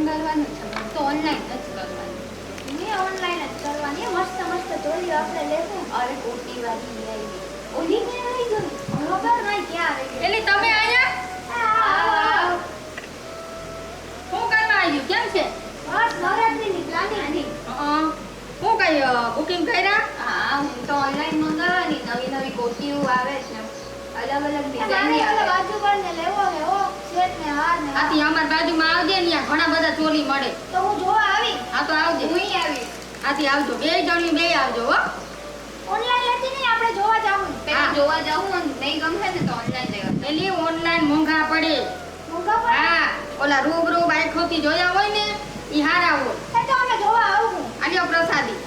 આપણે કરવાનું છે તો ઓનલાઈન જ કરવાનું એ ઓનલાઈન જ કરવાની મસ્ત મસ્ત ચોલીઓ આપણે લેશું. અરે કોટી વાળી આવી. ઓલી ક્યાં આવી ગઈ. ખબર નહીં ક્યાં આવી ગઈ. એટલે તમે અહીંયા આ, શું કરવા આવ્યું કેમ છે બસ નવરાત્રીની પ્લાનિંગ અ, શું કઈ બુકિંગ કર્યા હા હું તો ઓનલાઈન મંગાવવાની નવી નવી કોટીઓ આવે છે અલગ અલગ મારે ડિઝાઇનની ઓલો આવે બાજુ પર ને લેવો હે ઓ સેટ ને હાર ને આ. આથી અમાર બાજુમાં આવજે ને ત્યાં ઘણા બધા ચોલી મળે. તો હું જોવા આવી? હા તો આવજે. હું આવી. આથી આવજો. બે જણી બે આવજો હો. ઓનલાઈન લેતી નહીં આપણે જોવા જાવું પહેલા જોવા જાવું નહીં ગમે ને તો ઓનલાઈન લેવા. એટલે ઓનલાઈન મોંઘા પડે. મોંઘા પડે? હા. ઓલા રૂબરૂ બાઈકોથી જોયા હોય ને ઈ હારા હોય તો અમે જોવા આવું આલ્યો પ્રસાદી.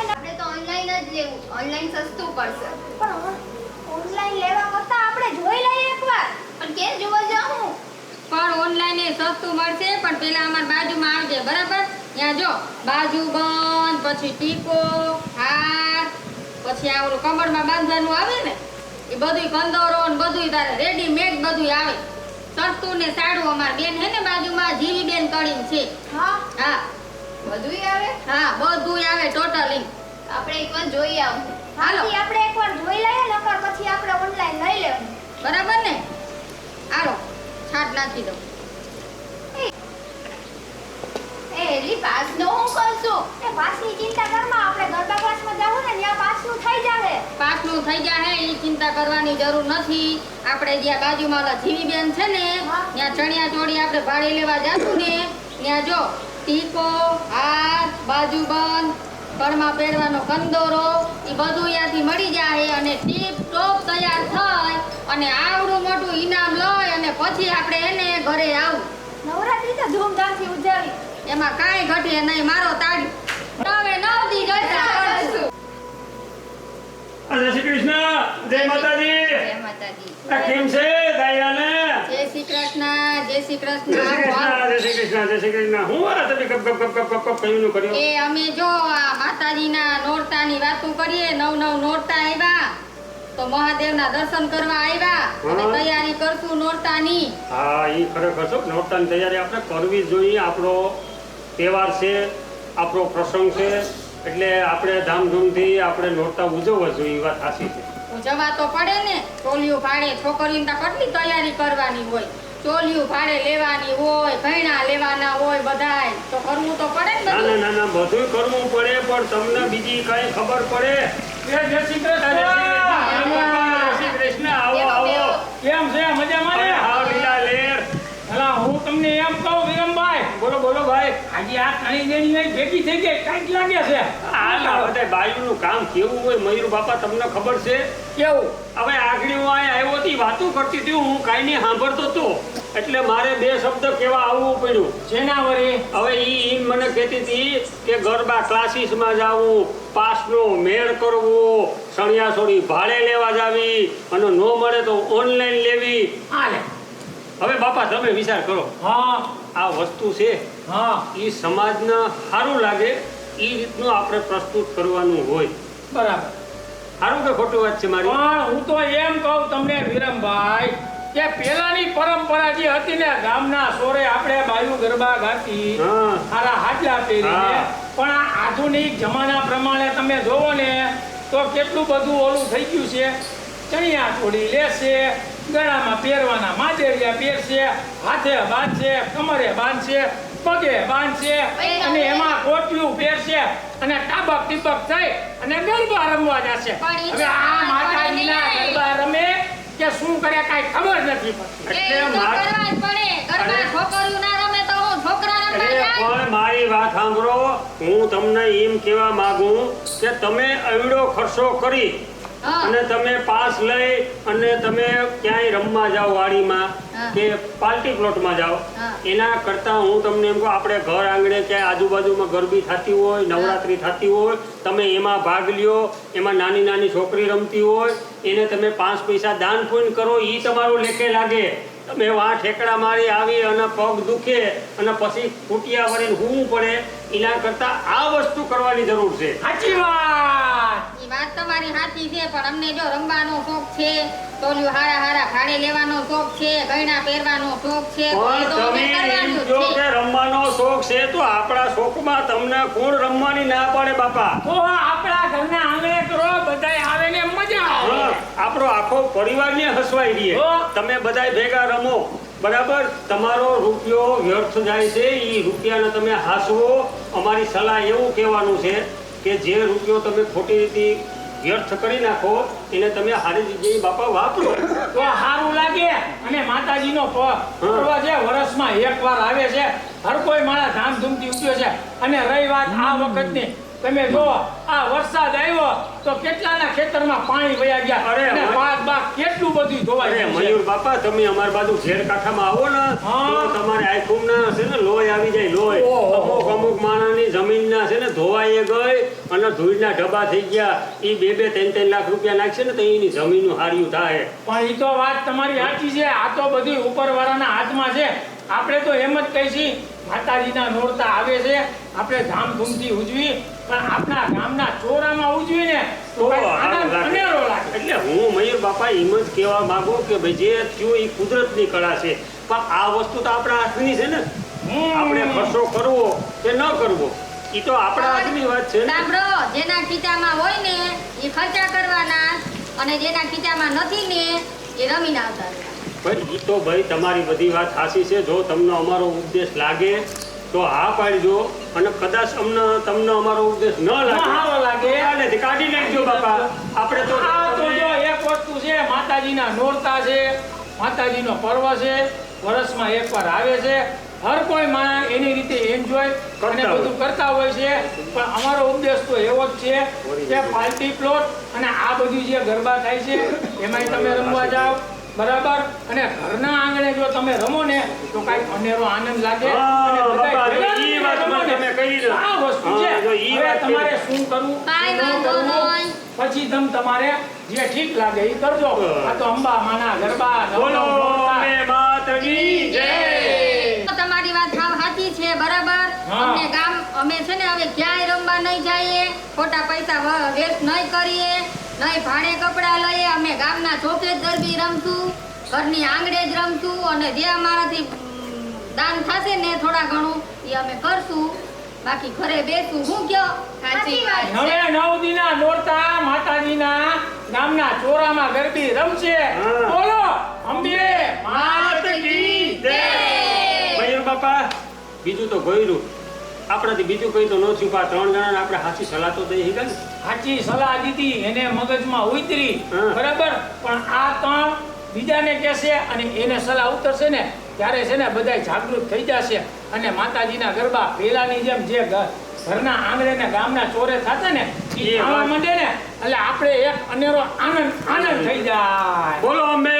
આપણે તો ઓનલાઈન જ લેવું ઓનલાઈન સસ્તું પડશે. પણ ઓનલાઈન લેવા કરતા આપણે જોઈ લઈએ એકવાર. પણ કેમ જોવા જાઉં? પણ ઓનલાઈન એ સસ્તું મળશે પણ પેલા અમાર બાજુમાં આવજે બરાબર? ત્યાં જો બાજુ બંધ પછી ટીકો હાર પછી આ ઓલું કમરમાં બાંધવાનું આવે ને એ બધું કંદોરો ને બધું તારે રેડીમેડ બધું આવે. સસ્તું ને સારું અમાર બેન હે ને બાજુમાં જીવી બેન કરીને છે. હા? હા. બધુંય આવે? હા બધું આવે ટોટલી આપણે એકવાર જોઈ આવું. હાલો. હાથી આપણે એકવાર જોઈ લઈએ નકર પછી આપણે ઓનલાઈન લઈ લેવું બરાબર ને? હાલો છાટ નાખી દો એ એલી પાસનો હું કરશું એ પાસની ચિંતા કરમાં આપણે ગરબા ક્લાસમાં જાવું ને ત્યાં પાસનું થઈ જાહે. પાસનું થઈ જાહે એની ચિંતા કરવાની જરૂર નથી. આપણે જ્યાં બાજુમાં ઓલા જીવી બેન છે ને ત્યાં ચણિયા ચોળી આપણે ભાડે લેવા જાશું ને. ત્યાં જો ટીકો બાજુ બાજુબંધ ઘરમાં પહેરવાનો કંદોરો એ બધું અહીંયાથી મળી જાય અને ટીપ ટોપ તૈયાર થાય અને આવડું મોટું ઇનામ લઈ અને પછી આપણે એને ઘરે આવું. નવરાત્રી તો ધૂમધામથી ઉજવી એમાં કાંઈ ઘટે નહીં મારો તાળી. નવે નવ દી ગટા કરશું. જય શ્રી કૃષ્ણ જય માતાજી. જય માતાજી. કેમ છે? કૃષ્ણ જય શ્રી કૃષ્ણ કૃષ્ણ જય શ્રી કૃષ્ણ જય શ્રી કૃષ્ણ. હું આ તમે ગપ ગપ ગપ ગપ ગપ કયું કર્યું એ અમે જો આ માતાજીના નોરતાની વાતો કરીએ નવ નવ નોરતા આવ્યા તો મહાદેવના દર્શન કરવા આવ્યા અને તૈયારી કરશું નોરતાની. હા એ ખરેખર છો. નોરતાની તૈયારી આપણે કરવી જોઈએ. આપણો તહેવાર છે આપણો પ્રસંગ છે એટલે આપણે ધામધૂમથી આપણે નોરતા ઉજવવા જોઈએ એ વાત સાચી છે. ઉજવવા તો પડે ને ચોલિયું ભાડે છોકરીઓને કેટલી તૈયારી કરવાની હોય. ચોલિયું ભાડે લેવાની હોય ઘણા લેવાના હોય બધાય. તો કરવું તો પડે ને ના ના ના બધું કરવું પડે પણ તમને બીજી કઈ ખબર પડે? જય શ્રી કૃષ્ણ જય શ્રી કૃષ્ણ આવો આવો કેમ છે મજામાં ને હા લીલા લેર અલા હું તમને એમ કહું વિરમભાઈ બોલો બોલો ભાઈ આજે આ ત્રણેય દેણી ભેગી થઈ ગઈ કાંઈક લાગે છે? આ બધા બાયુનું કામ કેવું હોય મયુર બાપા તમને ખબર છે? કેવું? હવે આગળ હું અહીંયા આવ્યો હતી વાતો કરતી હતી હું કાંઈ નહીં સાંભળતો હતો એટલે મારે બે શબ્દ કેવા આવવું પડ્યું. જેના વરે? હવે ઈ ઈ મને કહેતી હતી કે ગરબા ક્લાસીસમાં જાવું પાસનો મેળ કરવો સણિયા સોળી ભાડે લેવા જાવી અને ન મળે તો ઓનલાઈન લેવી. હવે બાપા તમે વિચાર કરો. હા. આ વસ્તુ છે હા. એ સમાજને સારું લાગે એ રીતનું આપણે પ્રસ્તુત કરવાનું હોય. બરાબર. સારું કે ખોટું વાત છે મારી? પણ હું તો એમ કહું તમને વિરમભાઈ કે પેલાની પરંપરા જે હતી ને ગામના સોરે આપણે બાયુ ગરબા ગાતી સારા હાજલા પહેરીને પણ આ આધુનિક જમાના પ્રમાણે તમે જોવો ને તો કેટલું બધું ઓલું થઈ ગયું છે. ચણિયા ચોળી લેશે ગળામાં પહેરવાના માદેરિયા પહેરશે હાથે બાંધશે કમરે બાંધશે પગે બાંધશે અને એમાં કોટિયું પહેરશે અને ટાબક ટીબક થઈ અને ગરબા રમવા જશે. હવે આ માતાજીના ગરબા રમે કે શું કરે કાઈ ખબર નથી પડતી. પણ મારી વાત સાંભળો. હું તમને એમ કહેવા માંગુ કે તમે અવડો ખર્ચો કરી. અને તમે પાસ લઈ અને તમે ક્યાંય રમવા જાઓ વાડીમાં કે પાર્ટી પ્લોટમાં જાઓ. એના કરતા હું તમને એમ કહું આપણે ઘર આંગણે ક્યાંય આજુબાજુમાં ગરબી થતી હોય નવરાત્રી થતી હોય તમે એમાં ભાગ લ્યો એમાં નાની નાની છોકરી રમતી હોય એને તમે પાંચ પૈસા દાન પૂન કરો એ તમારું લેખે લાગે. તમે વા ઠેકડા મારી આવી અને પગ દુખે અને પછી ફૂટિયા વળીને હું પડે એના કરતા આ વસ્તુ કરવાની જરૂર છે. સાચી વાત! પણ અમને જો રમવાનો શોખ છે તોલિયું હારા હારા ખાડે લેવાનો શોખ છે ગયણા પહેરવાનો શોખ છે તો એ પણ તમે જ કે રમવાનો શોખ છે તો આપણા શોખમાં તમને કોણ રમવાની ના પડે બાપા? તો આપણા ઘરના આંગણે કરો બધાય આવે ને આપણો આખો પરિવારને હસવાઈ હો. તમે બધાય ભેગા રમો. બરાબર? તમારો રૂપિયો વ્યર્થ જાય છે એ રૂપિયાને તમે હાસવો. અમારી સલાહ એવું કહેવાનું છે કે જે રૂપિયો તમે ખોટી રીતે વ્યર્થ કરી નાખો એને તમે સારી જગ્યાએ બાપા વાપરો તો સારું લાગે. અને માતાજીનો પર્વ છે વર્ષમાં એકવાર આવે છે. હર કોઈ માણસ ધામધૂમથી ઉઠ્યો છે. અને રહી વાત આ વખતની. તમે જો આ વરસાદ આવ્યો તો કેટલાના ખેતરમાં પાણી વયા ગયા? અરે, પાક બાક કેટલું બધું ધોવાઈ અરે છે? મયુર બાપા તમે અમાર બાજુ ઝેર કાંઠામાં આવો ને તો તમારે આઈફોન ના છે ને લોહી આવી જાય લોહી. અમુક અમુક માણસની જમીનના છે ને ધોવાઈ ગઈ અને ધૂળના ડબ્બા થઈ ગયા. એ બે બે ત્રણ ત્રણ લાખ રૂપિયા નાખશે. ને તો એની જમીનનું હાર્યું થાય. પણ એ તો વાત તમારી સાચી છે. આ તો બધી ઉપરવાળાના હાથમાં છે. આપણે તો એમ જ કહીશી માતાજીના નોરતા આવે છે. આપણે ધામધૂમથી ઉજવી પણ આપણા ગામના ચોરામાં ઉજવી ને તો એટલે હું મયુર બાપા એમ જ કહેવા માંગુ કે ભાઈ જે થયું એ કુદરતની કળા છે. પણ આ વસ્તુ તો આપણા હાથની છે ને. આપણે ખર્ચો કરવો કે ન કરવો એ તો આપણા હાથની વાત છે સાંભળો જેના ખીચામાં હોય ને એ ખર્ચા કરવાના અને જેના ખીચામાં નથી ને એ રમીને આવતા ભાઈ ઈ તો ભાઈ તમારી બધી વાત સાચી છે. જો તમને અમારો ઉપદેશ લાગે તો હા પાડજો. અને કદાચ અમને તમને અમારો ઉપદેશ ન લાગે લાગે. કાઢી કાઢી નાખજો બાપા. આપણે તો આ તો જો એક વસ્તુ છે માતાજીના નોરતા છે માતાજીનો પર્વ છે વર્ષમાં એકવાર આવે છે હર કોઈ માણસ એની રીતે એન્જોય અને બધું કરતા હોય છે. પણ અમારો ઉપદેશ તો એવો જ છે કે પાર્ટી પ્લોટ અને આ બધું જે ગરબા થાય છે એમાંય તમે રમવા જાઓ. બરાબર? અને ઘરના આંગણે જો તમે રમો ને તો કઈ અનેરો આનંદ લાગે. આ વસ્તુ છે. તમારે શું કરવું. પછી તમ તમારે જે ઠીક લાગે એ કરજો. આ તો અંબા માના ગરબા નવ બોલો નવ નોરતા. અમે માતની જય તો તમારી વાત સાવ સાચી છે બરાબર હા. અમને ગામ હવે ક્યાંય રમવા નહીં જઈએ ખોટા પૈસા વેસ્ટ નહીં કરીએ નહીં ભાડે કપડાં લઈએ અમે ગામના ચોકે જ ગરબી રમશું ઘરની આંગણે જ રમશું અને જે અમારાથી દાન થશે ને થોડા ઘણું એ અમે કરશું. બાકી ઘરે બેસું. હું કયો? સાચી વાત નવે નવ દિના નોરતા માતાજીના ગામના ચોરામાં ગરબી રમશે. બોલો અંબે માત કી જય. મયુર બાપા બીજું તો ગોયરું આપણાથી બીજું કઈ તો ન થયું પા ત્રણ જણાને આપણે સાચી સલાહ તો દઈ શકાય સાચી સલાહ દીધી એને મગજમાં ઉતરી. બરાબર? પણ આ ત્રણ બીજાને કહેશે અને એને સલાહ ઉતરશે ને ત્યારે છે ને બધા જાગૃત થઈ જશે. અને માતાજીના ગરબા પહેલાની જેમ જે ઘરના આંગણે ને ગામના ચોરે થતા ને એ વાત. માંડે ને એટલે આપણે એક અનેરો આનંદ આનંદ થઈ જાય. બોલો અંબે